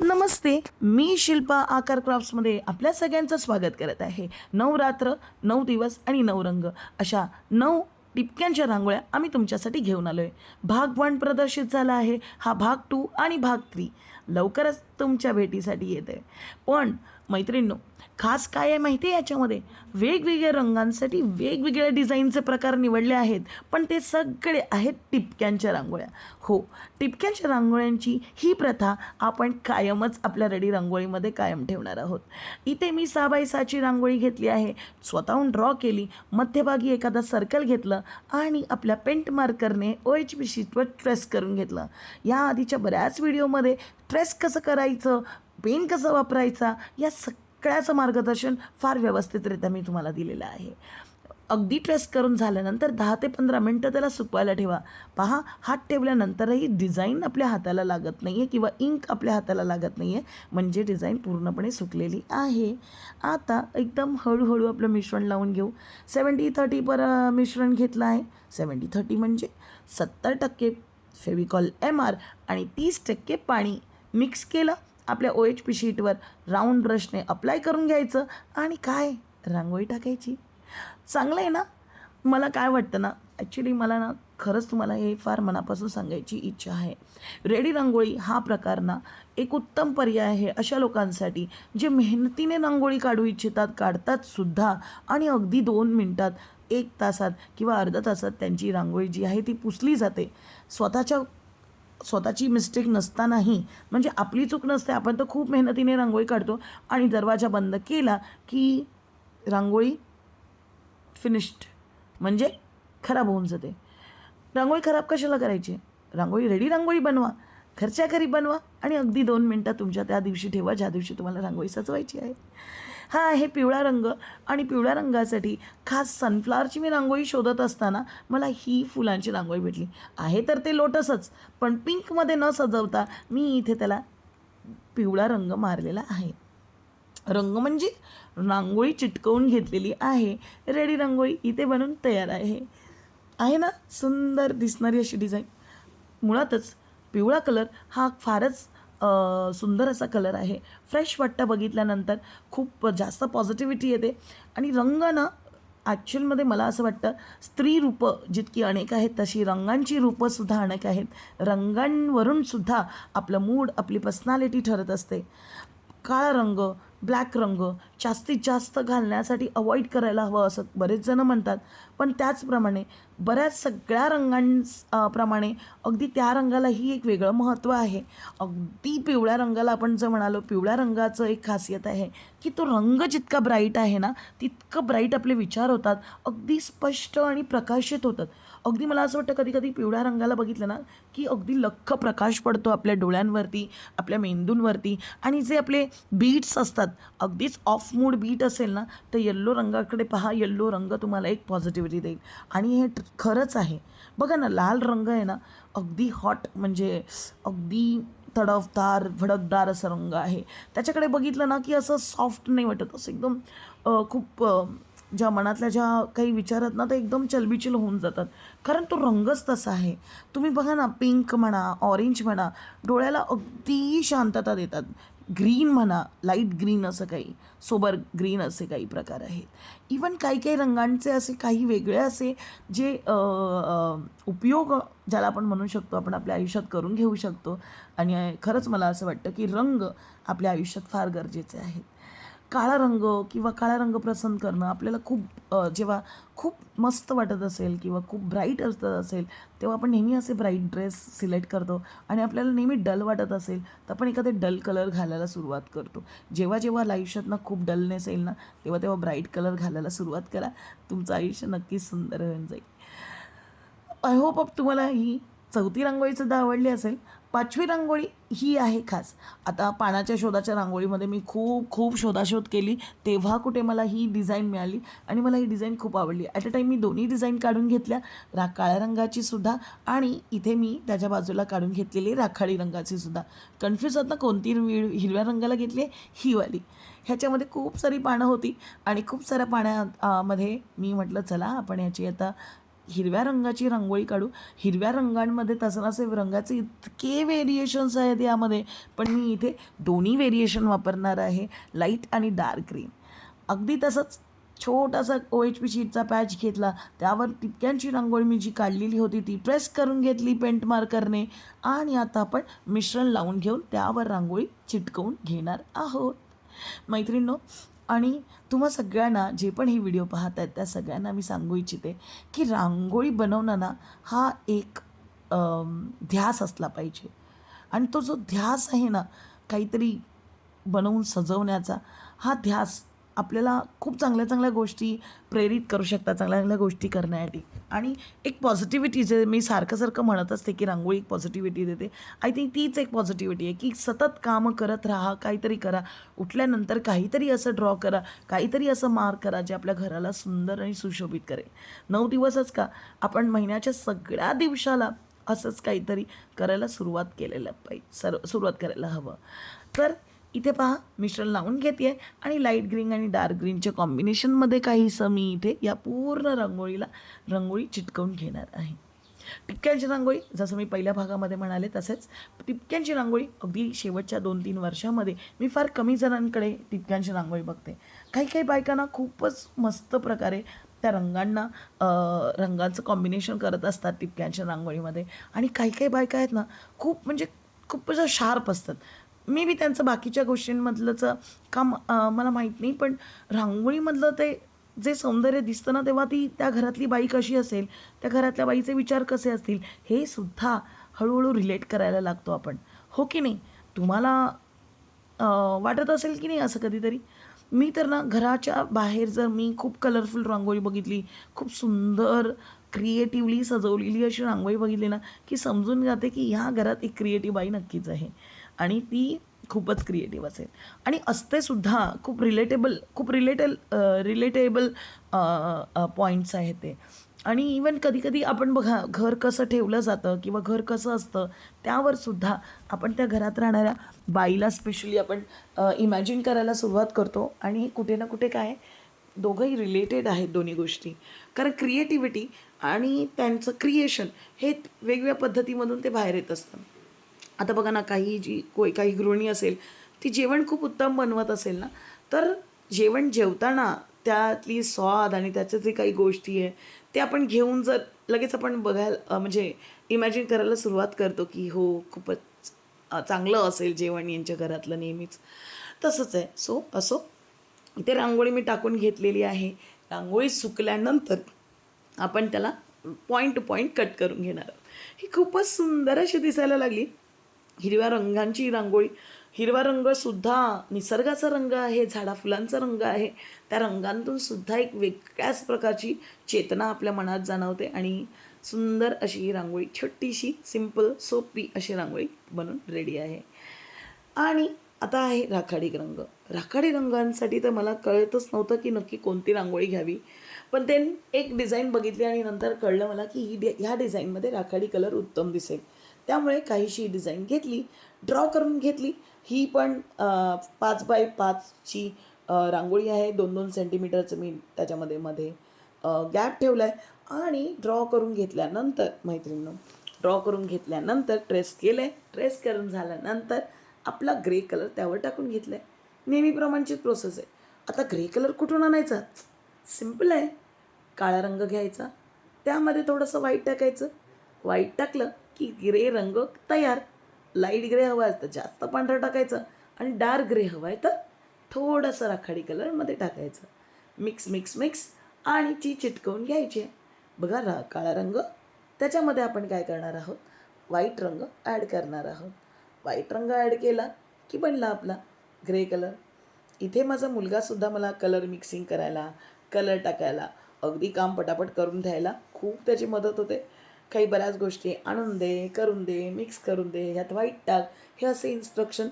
नमस्ते मी शिल्पा आकार क्राफ्ट्समध्ये आपल्या सगळ्यांचं स्वागत करत आहे. नऊ रात्र नऊ दिवस आणि नऊ रंग अशा नऊ टिपक्यांच्या रांगोळ्या आम्ही तुमच्यासाठी घेऊन आलो आहे भाग वन प्रदर्शित झाला आहे. हा भाग टू आणि भाग थ्री लवकरच तुमच्या भेटीसाठी येते पण मैत्रिणींनो खास काय आहे माहिती आहे याच्यामध्ये? वेगवेगळ्या रंगांसाठी वेगवेगळ्या डिझाईनचे प्रकार निवडले आहेत पण ते सगळे आहेत टिपक्यांच्या रांगोळ्या. हो टिपक्यांच्या रांगोळ्यांची ही प्रथा आपण कायमच आपल्या रेडी रांगोळीमध्ये कायम ठेवणार आहोत. इथे मी सहा बाय सहाची रांगोळी घेतली आहे स्वतःहून ड्रॉ केली मध्यभागी एखादा सर्कल घेतलं आणि आपल्या पेंट मार्करने ओ एच बी शीटवर ट्रेस करून घेतलं. या आधीच्या बऱ्याच व्हिडिओमध्ये ट्रेस कसं करायचं पेन कसा वापरायचा? या सगळ्याचं मार्गदर्शन फार व्यवस्थितरित्या मी तुम्हाला दिलेलं आहे. अगदी ट्रेस करून झाल्यानंतर दहा ते पंधरा मिनटं त्याला सुकवायला ठेवा. पहा हात ठेवल्यानंतरही डिझाईन आपल्या हाताला लागत नाही आहे किंवा इंक आपल्या हाताला लागत नाही आहे म्हणजे डिझाईन पूर्णपणे सुकलेली आहे. आता एकदम हळूहळू आपलं मिश्रण लावून घेऊ. सेवन्टी थर्टी पर मिश्रण घेतलं आहे. सेवन्टी थर्टी म्हणजे सत्तर टक्के फेविकॉल एम आर आणि तीस टक्के पाणी मिक्स केलं. आपल्या ओ एच पी शीटवर राऊंड ब्रशने अप्लाय करून घ्यायचं आणि काय? रांगोळी टाकायची. चांगलं आहे ना? मला काय वाटतं ना ॲक्च्युली मला ना खरंच तुम्हाला हे फार मनापासून सांगायची इच्छा आहे. रेडी रांगोळी हा प्रकार ना एक उत्तम पर्याय आहे अशा लोकांसाठी जे मेहनतीने रांगोळी काढू इच्छितात काढतात सुद्धा आणि अगदी दोन मिनटात एक तासात किंवा अर्ध्या तासात त्यांची रांगोळी जी आहे ती पुसली जाते. स्वतःच्या स्वतःची मिस्टेक नसतानाही म्हणजे आपली चूक नसते आपण तर खूप मेहनतीने रांगोळी काढतो. आणि दरवाजा बंद केला की रांगोळी फिनिश्ड म्हणजे खराब होऊन जाते. रांगोळी खराब कशाला करायची? रांगोळी रेडी रांगोळी बनवा. घरच्या घरी बनवा. आणि अगदी दोन मिनटं तुमच्या त्या दिवशी ठेवा ज्या दिवशी तुम्हाला रांगोळी सजवायची आहे. हा आहे पिवळा रंग. आणि पिवळ्या रंगासाठी खास सनफ्लावरची मी रांगोळी शोधत असताना मला ही फुलांची रांगोळी भेटली. आहे तर ते लोटसच पण पिंकमध्ये न सजवता मी इथे त्याला पिवळा रंग मारलेला आहे. रंग म्हणजे रांगोळी चिटकवून घेतलेली आहे. रेडी रांगोळी इथे बनून तयार आहे. आहे ना? सुंदर दिसणारी अशी डिझाईन मुळातच पिवळा कलर हा फारच सुंदर असा कलर आहे. फ्रेश वाटतं बघितल्यानंतर. खूप जास्त पॉझिटिव्हिटी येते. आणि रंग ना ॲक्च्युअलमध्ये मला असं वाटतं स्त्री रूपं जितकी अनेक आहेत तशी रंगांची रूपंसुद्धा अनेक आहेत. रंगांवरून सुद्धा आपलं मूड आपली पर्सनॅलिटी ठरत असते. काळा रंग ब्लॅक रंग जास्तीत जास्त घालण्यासाठी अवॉइड करायला हवं असं बरेच जणं म्हणतात. पण त्याचप्रमाणे बऱ्याच सगळ्या रंगां प्रमाणे अगदी त्या रंगालाही एक वेगळं महत्त्व आहे. अगदी पिवळ्या रंगाला आपण जर म्हणालो पिवळ्या रंगाचं एक खासियत आहे की तो रंग जितका ब्राईट आहे ना तितकं ब्राईट आपले विचार होतात अगदी स्पष्ट आणि प्रकाशित होतात. अगदी मला असं वाटतं कधी कधी पिवळ्या रंगाला बघितलं ना की अगदी लख्ख प्रकाश पडतो आपल्या डोळ्यांवरती आपल्या मेंदूंवरती. आणि जे आपले बीट्स असतात अगदीच ऑफ मूड बीट असेल ना तर येल्लो रंगाकडे पहा येल्लो रंग तुम्हाला एक पॉझिटिव्हिटी देईल. आणि हे खरंच आहे. बघा ना लाल रंग आहे ना अगदी हॉट म्हणजे अगदी तडफदार भडकदार असा रंग आहे. त्याच्याकडे बघितलं ना की असं सॉफ्ट नाही वाटत. असं एकदम खूप ज्या मनातल्या ज्या काही विचारात ना ते एकदम चलबिचल होऊन जातात. कारण तो रंगच तसा आहे. तुम्ही बघा ना पिंक म्हणा ऑरेंज म्हणा डोळ्याला अगदी शांतता देतात. ग्रीन म्हणा लाइट ग्रीन असं काही. सोबर ग्रीन असे काही प्रकार आहेत. इवन काही काही रंगांचे असे काही वेगळे असे जे उपयोग ज्याला आपण म्हणू शकतो आपण आपल्या आयुष्यात करून घेऊ शकतो. आणि खरंच मला असं वाटतं की रंग आपल्या आयुष्यात फार गरजेचे आहेत. काळा रंग किंवा काळा रंग पसंत करणं आपल्याला खूप जेव्हा खूप मस्त वाटत असेल किंवा खूप ब्राईट असत असेल तेव्हा आपण नेहमी असे ब्राईट ड्रेस सिलेक्ट करतो आणि आपल्याला नेहमी डल वाटत असेल तर आपण एखादे डल कलर घालायला सुरुवात करतो. जेव्हा जेव्हा आयुष्यात ना खूप डलनेस येईल ना तेव्हा तेव्हा ब्राईट कलर घालायला सुरुवात करा. तुमचं आयुष्य नक्कीच सुंदर होऊन जाईल. आय होप तुम्हाला ही चौथी रांगोळीसुद्धा आवडली असेल. पाचवी रांगोळी ही आहे खास. आता पाण्याच्या शोधाच्या रांगोळीमध्ये मी खूप खूप शोधाशोध केली. तेव्हा कुठे मला ही डिझाईन मिळाली आणि मला ही डिझाईन खूप आवडली. ॲट अ टाईम मी दोन्ही डिझाईन काढून घेतल्या. रा काळ्या रंगाची सुद्धा आणि इथे मी त्याच्या बाजूला काढून घेतलेली राखाडी रंगाची सुद्धा. कन्फ्यूज होत ना कोणती हिरव्या रंगाला घेतली आहे? ही वाली. ह्याच्यामध्ये खूप सारी पानं होती आणि खूप साऱ्या पाण्यामध्ये मी म्हटलं चला आपण याची आता हिरव्या रंगाची रांगोळी काढू. हिरव्या रंगांमध्ये तसं रंगाचे इतके व्हेरिएशन्स आहेत यामध्ये. पण मी इथे दोन्ही व्हेरिएशन वापरणार आहे. लाइट आणि डार्क ग्रीन अगदी तसंच छोटासा ओ एच पी शीटचा पॅच घेतला. त्यावर टिपक्यांची रांगोळी मी जी काढलेली होती ती प्रेस करून घेतली पेंट मार्करने आणि आता आपण मिश्रण लावून घेऊन त्यावर रांगोळी चिटकवून घेणार आहोत. मैत्रिणींनो आणि तुम्हा सगळ्यांना जे पण हे व्हिडिओ पाहत आहेत त्या सगळ्यांना मी सांगू इच्छिते की रांगोळी बनवताना हा एक ध्यास असला पाहिजे. आणि तो जो ध्यास आहे ना काहीतरी बनवून सजवण्याचा हा ध्यास आपल्याला खूप चांगल्या चांगल्या गोष्टी प्रेरित करू शकतात चांगल्या चांगल्या गोष्टी करण्यासाठी. आणि एक पॉझिटिव्हिटी जे मी सारखं सारखं म्हणत असते की रांगोळी एक पॉझिटिव्हिटी देते आय थिंक तीच एक पॉझिटिव्हिटी आहे की सतत कामं करत राहा काहीतरी करा. उठल्यानंतर काहीतरी असं ड्रॉ करा काहीतरी असं मार्क करा जे आपल्या घराला सुंदर आणि सुशोभित करेल. नऊ दिवसच का? आपण महिन्याच्या सगळ्या दिवसाला असंच काहीतरी करायला सुरुवात केलेलं पाहिजे सर्व सुरुवात करायला हवं. तर इथे पहा मिश्रण लावून घेते आणि लाइट ग्रीन आणि डार्क ग्रीनच्या कॉम्बिनेशनमध्ये काहीसं मी इथे या पूर्ण रांगोळीला रांगोळी चिटकवून घेणार आहे. टिपक्यांची रांगोळी जसं मी पहिल्या भागामध्ये म्हणाले तसेच टिपक्यांची रांगोळी अगदी शेवटच्या दोन तीन वर्षामध्ये मी फार कमी जणांकडे टिपक्यांची रांगोळी बघते. काही काही बायकांना खूपच मस्त प्रकारे त्या रंगांना रंगांचं कॉम्बिनेशन करत असतात टिपक्यांच्या रांगोळीमध्ये. आणि काही काही बायका आहेत ना खूप म्हणजे खूप असं शार्प असतात. मे बी त्यांचं बाकीच्या गोष्टींमधलंचं काम मला माहीत नाही पण रांगोळीमधलं ते जे सौंदर्य दिसतं ना तेव्हा ती त्या घरातली बाई कशी असेल त्या घरातल्या बाईचे विचार कसे असतील हे सुद्धा हळूहळू रिलेट करायला लागतो आपण. हो की नाही? तुम्हाला वाटत असेल की नाही असं कधीतरी? मी तर ना घराच्या बाहेर जर मी खूप कलरफुल रांगोळी बघितली खूप सुंदर क्रिएटिव्हली सजवलेली अशी रांगोळी बघितली ना की समजून जाते की ह्या घरात एक क्रिएटिव्ह बाई नक्कीच आहे. आणि ती खूपच क्रिएटिव्ह असेल. आणि असते सुद्धा खूप रिलेटेबल खूप रिलेटेल रिलेटेबल पॉईंट्स आहेत ते. आणि इवन कधीकधी आपण बघा घर कसं ठेवलं जातं किंवा घर कसं असतं त्यावर सुद्धा आपण त्या घरात राहणाऱ्या बाईला स्पेशली आपण इमॅजिन करायला सुरुवात करतो. आणि कुठे ना कुठे काय दोघंही रिलेटेड आहेत दोन्ही गोष्टी. कारण क्रिएटिव्हिटी आणि त्यांचं क्रिएशन हे वेगवेगळ्या पद्धतीमधून ते बाहेर येत असतं. आता बघा ना काही जी कोई काही गृहिणी असेल ती जेवण खूप उत्तम बनवत असेल ना तर जेवण जेवताना त्यातली स्वाद आणि त्याच्या जे काही गोष्टी आहे ते आपण घेऊन जर लगेच आपण बघायला म्हणजे इमॅजिन करायला सुरुवात करतो की हो खूपच चांगलं असेल जेवण यांच्या घरातलं नेहमीच. तसंच आहे. सो असो. ते रांगोळी मी टाकून घेतलेली आहे. रांगोळी सुकल्यानंतर आपण त्याला पॉईंट टू पॉईंट कट करून घेणार आहोत. ही खूपच सुंदर अशी दिसायला लागली. हिरव्या रंगांची रांगोळी. हिरवा रंगसुद्धा निसर्गाचा रंग आहे झाडा फुलांचा रंग आहे. त्या रंगांतून सुद्धा एक वेगळ्याच प्रकारची चेतना आपल्या मनात जाणवते आणि सुंदर अशी ही रांगोळी छोटीशी सिंपल सोपी अशी रांगोळी बनून रेडी आहे. आणि आता आहे राखाडी रंग. राखाडी रंगांसाठी तर मला कळतच नव्हतं की नक्की कोणती रांगोळी घ्यावी. पण ते एक डिझाईन बघितली आणि नंतर कळलं मला की ही डि ह्या डिझाईनमध्ये राखाडी कलर उत्तम दिसेल. त्यामुळे काहीशी डिझाईन घेतली ड्रॉ करून घेतली. ही पण पाच बाय पाचची रांगोळी आहे. दोन दोन सेंटीमीटरचं मी त्याच्यामध्ये मध्ये गॅप ठेवला आहे आणि ड्रॉ करून घेतल्यानंतर मैत्रिणीनं ड्रॉ करून घेतल्यानंतर ट्रेस केलं आहे ट्रेस करून झाल्यानंतर आपला ग्रे कलर त्यावर टाकून घेतला आहे नेहमीप्रमाणेची प्रोसेस आहे. आता ग्रे कलर कुठून आणायचा? सिंपल आहे. काळा रंग घ्यायचा. त्यामध्ये थोडंसं व्हाईट टाकायचं. व्हाईट टाकलं की ग्रे रंग तयार. लाइट ग्रे हवा आहे तर जास्त पांढरा टाकायचं आणि डार्क ग्रे हवा आहे तर थोडंसं राखाडी कलरमध्ये टाकायचं. मिक्स मिक्स मिक्स आणि ती चिटकवून घ्यायची. आहे बघा रा काळा रंग. त्याच्यामध्ये आपण काय करणार आहोत? व्हाईट रंग ॲड करणार आहोत. व्हाईट रंग ॲड केला की बनला आपला ग्रे कलर इथे माझा मुलगासुद्धा मला कलर मिक्सिंग करायला कलर टाकायला अगदी काम पटापट करून द्यायला खूप त्याची मदत होते. काही बऱ्याच गोष्टी आणून दे करून दे मिक्स करून दे ह्यात व्हाईट टाक. हे असे इन्स्ट्रक्शन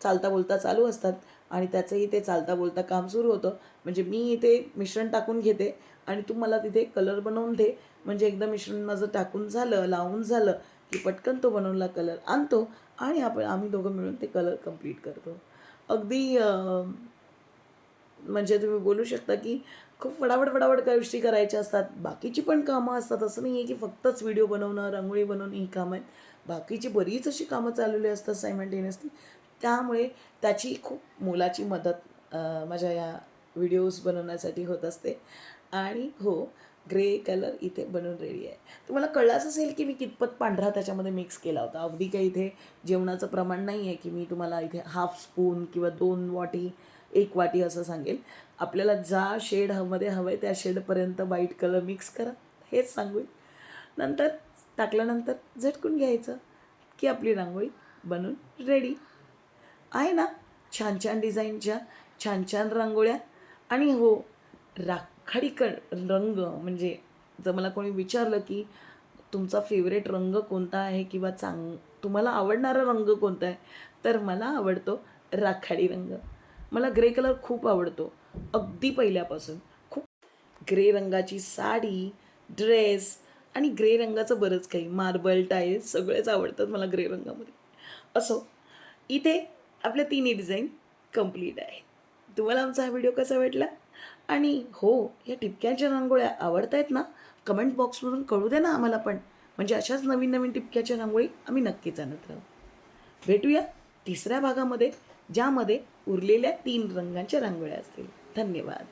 चालता बोलता चालू असतात आणि त्याचंही ते चालता बोलता काम सुरू होतं. म्हणजे मी इथे मिश्रण टाकून घेते आणि तू मला तिथे कलर बनवून दे. म्हणजे एकदा मिश्रण माझं टाकून झालं लावून झालं की पटकन तो बनवला कलर आणतो आणि आपण आम्ही दोघं मिळून ते कलर कंप्लीट करतो. अगदी म्हणजे तुम्ही बोलू शकता की खूप फडाफट फटाफट काही गोष्टी करायच्या असतात. बाकीची पण कामं असतात. असं नाही आहे की फक्तच व्हिडिओ बनवणं रांगोळी बनवणं ही कामं आहेत. बाकीची बरीच अशी कामं चाललेली असतात सायमल्टेनियसली त्यामुळे त्याची खूप मोलाची मदत माझ्या या व्हिडिओज बनवण्यासाठी होत असते. आणि हो ग्रे कलर इथे बनवून रेडी आहे. तुम्हाला कळलाच असेल की मी कितपत पांढरा त्याच्यामध्ये मिक्स केला होता. अगदी काही इथे जेवणाचं प्रमाण नाही आहे की मी तुम्हाला इथे हाफ स्पून किंवा दोन वाटी एक वाटी असं सांगेल. आपल्याला ज्या शेड हमध्ये हवं आहे त्या शेडपर्यंत व्हाईट कलर मिक्स करा. हेच सांगू. नंतर टाकल्यानंतर झटकून घ्यायचं की आपली रांगोळी बनून रेडी आहे ना? छान छान डिझाईनच्या छान छान रांगोळ्या. आणि हो राख क रंग म्हणजे जर मला कोणी विचारलं की तुमचा फेवरेट रंग कोणता आहे किंवा चांग तुम्हाला आवडणारा रंग कोणता आहे तर मला आवडतो राखाडी रंग. मला ग्रे कलर खूप आवडतो. अगदी पहिल्यापासून खूप ग्रे रंगाची साडी ड्रेस आणि ग्रे रंगाचं बरंच काही. मार्बल टाईल्स सगळेच आवडतात मला ग्रे रंगामध्ये. असो इथे आपल्या तिन्ही डिझाईन कंप्लीट आहे तुम्हाला आमचा हा व्हिडिओ कसा वाटला? आणि हो या टिपक्यांच्या रांगोळ्या आवडत आहेत ना कमेंट बॉक्समधून कळू दे ना आम्हाला पण. म्हणजे अशाच नवीन नवीन टिपक्याच्या रांगोळी आम्ही नक्कीच आणत राहू. भेटूया तिसऱ्या भागामध्ये ज्यामध्ये उरलेल्या तीन रंगांच्या रांगोळ्या असतील. धन्यवाद.